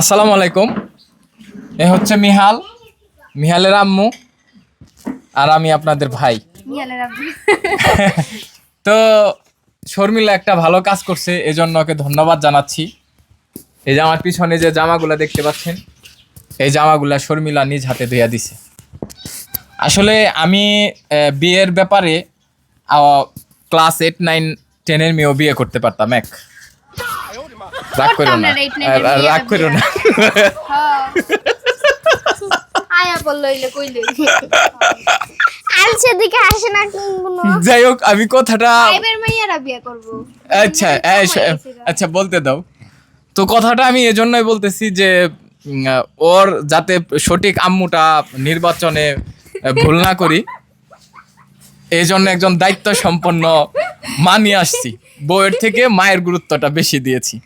আসসালামু আলাইকুম। এ হচ্ছে মিহাল মিহালের আম্মু আর আমি আপনাদের ভাই। তো শর্মিলা একটা ভালো কাজ করছে এজন্য ওকে ধন্যবাদ জানাচ্ছি। এই যে আমার পিছনে যে জামাগুলা দেখতে পাচ্ছেন এই জামাগুলা শর্মিলা নিজ হাতে ধুইয়া দিছে। আসলে আমি বিয়ের ব্যাপারে ক্লাস এইট নাইন টেনের মেয়েও বিয়ে করতে পারতাম এক। রাগ করো না। রাগ করো না। হ্যাঁ। আয়া বলল ইলে কইলে আর সেদিকে আসে না কোনো যাই হোক আমি কথাটা ফাইভের মাইয়ারা বিয়ে করব। আচ্ছা আচ্ছা বলতে দাও। তো কথাটা আমি এজন্যই বলতেছি যে ওর যাতে সঠিক আম্মুটা নির্বাচনে ভুল না করি এই জন্য একজন দায়িত্ব সম্পন্ন মা নিয়ে আসছি। বউয়ের থেকে মায়ের গুরুত্বটা বেশি দিয়েছি।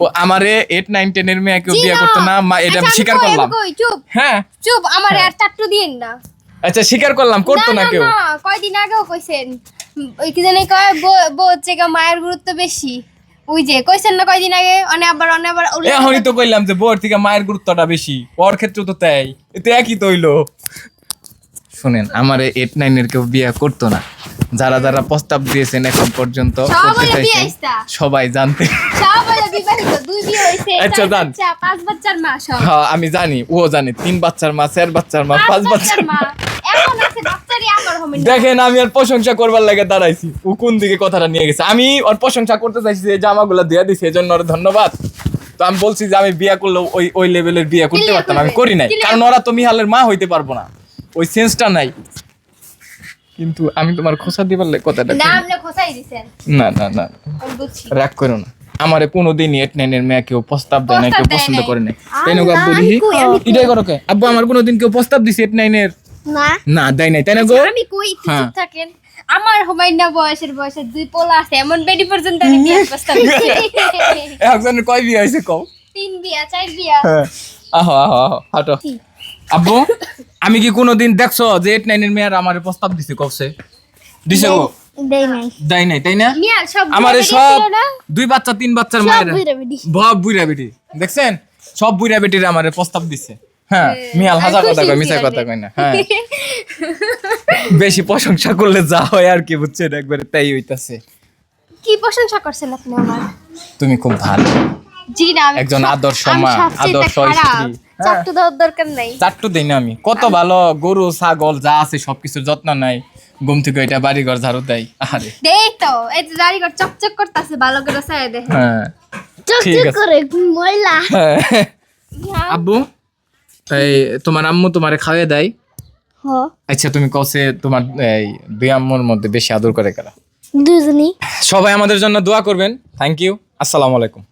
ও আমারে এইট নাইন টেনের মেয়ে কেউ বিয়ে করতো না মা এটা আমি স্বীকার করলাম। চুপ। হ্যাঁ। চুপ আমার আর চাট্টু দিন না। আচ্ছা স্বীকার করলাম করতো না কেউ। না কয়দিন আগেও কইছেন। ওই কি জানি কয় বউ- হচ্ছে মায়ের গুরুত্ব বেশি। ওই যে কইছেন না কয়দিন আগে? অনে আবার অনে আবার এখনই তো কইলাম যে বউয়ের থেকে মায়ের গুরুত্বটা বেশি। ওর ক্ষেত্রে তো তাই। এতে একই তো হইল শুনেন আমার এইট নাইনের কেউ বিয়ে করতো না। যারা যারা প্রস্তাব দিয়েছেন এখন পর্যন্ত। সবাই জানতে সব হলো দুই বিয়ে হইছে আচ্ছা, চার পাঁচ বাচ্চার মা সব। হ্যাঁ আমি জানি ও জানে তিন বাচ্চার মা চার বাচ্চার মা পাঁচ বাচ্চার মা। এখন আছে বাচ্চারই আমার হবে দেখেন আমি আর প্রশংসা করবার লাগে দাঁড়াইছি। ও কোন দিকে কথাটা নিয়ে গেছে? আমি ওর প্রশংসা করতে চাইছি যে জামাগুলো দিয়ে দিছে এজন্য ওর ধন্যবাদ। তো আমি বলছি যে আমি বিয়ে করলে ওই ওই লেভেলের বিয়া করতে পারতাম আমি করি নাই। কারণ ওরা তো মিহালের মা হইতে পারব না। ওই সেন্সটা নাই। কিন্তু আমি তোমার খোসা দিবার লাগে কথাটা না না না রাগ করো না। আমারে কোনোদিন এইট নাইনের মেয়ে কেউ প্রস্তাব দেয় না কেউ পছন্দ নাই। করে নাই। তাই না গো আব্বু আমি দিহি এটাই করো কে? আব্বু আমার কোনোদিন কেউ প্রস্তাব দিছে এইট নাইনের না না দেয় নাই তাই না গো আমি কই হ্যাঁ। চুপ থাকেন। আমার হুমায়ুনা বয়সের বয়সের দুই পোলা আছে এমন বেডি পর্যন্ত আমি বিয়ে প্রস্তাব দিছি। একজনের কয় বিয়ে হয়েছে কও? তিন বিয়া চার বিয়া। হ্যাঁ। আহো আহো আহো হাঁটো। আব্বু আমি কি কোনোদিন দেখছ যে এইট নাইনের মেয়ের আমার প্রস্তাব দিছে কবছে দিছে গো দেয় নাই। তাই না? মিয়া সব আমারে বুড়া সব বেরিয়ে ছিল না? দুই বাচ্চা তিন বাচ্চার মায়ের। সব বুইরা বেটি। দেখছেন? সব বুইরা বেটির আমারে প্রস্তাব দিছে। হ্যাঁ মিয়াল হাজার কথা খুশি কয় মিছা কথা কয় না হ্যাঁ। বেশি প্রশংসা করলে যা হয় আর কি বুঝছেন? একবারে তাই হইতাছে। কি প্রশংসা করছেন আপনি আমার? তুমি খুব ভালো। জি না আমি একজন আদর্শ মা, আদর্শ। স্ত্রী। চারটু দেওয়ার দরকার নাই। চারটু দিই না আমি। কত ভালো গরু ছাগল যা আছে সবকিছুর যত্ন নাই। ঘুম থেকে এটা বাড়ি ঘর ঝাড়ু দেয়। আরে। দেই তো এই যে কর চকচক করতেছে ভালো করে দেখে হ্যাঁ। চক চক করে ময়লা। হ্যাঁ। আব্বু এই তোমার আম্মু তোমারে খাওয়াই দেয়? আচ্ছা তুমি কসে তোমার এই দুই আম্মুর মধ্যে বেশি আদর করে কারা? দুজনই। সবাই আমাদের জন্য দোয়া করবেন। থ্যাংক ইউ আসসালামু আলাইকুম।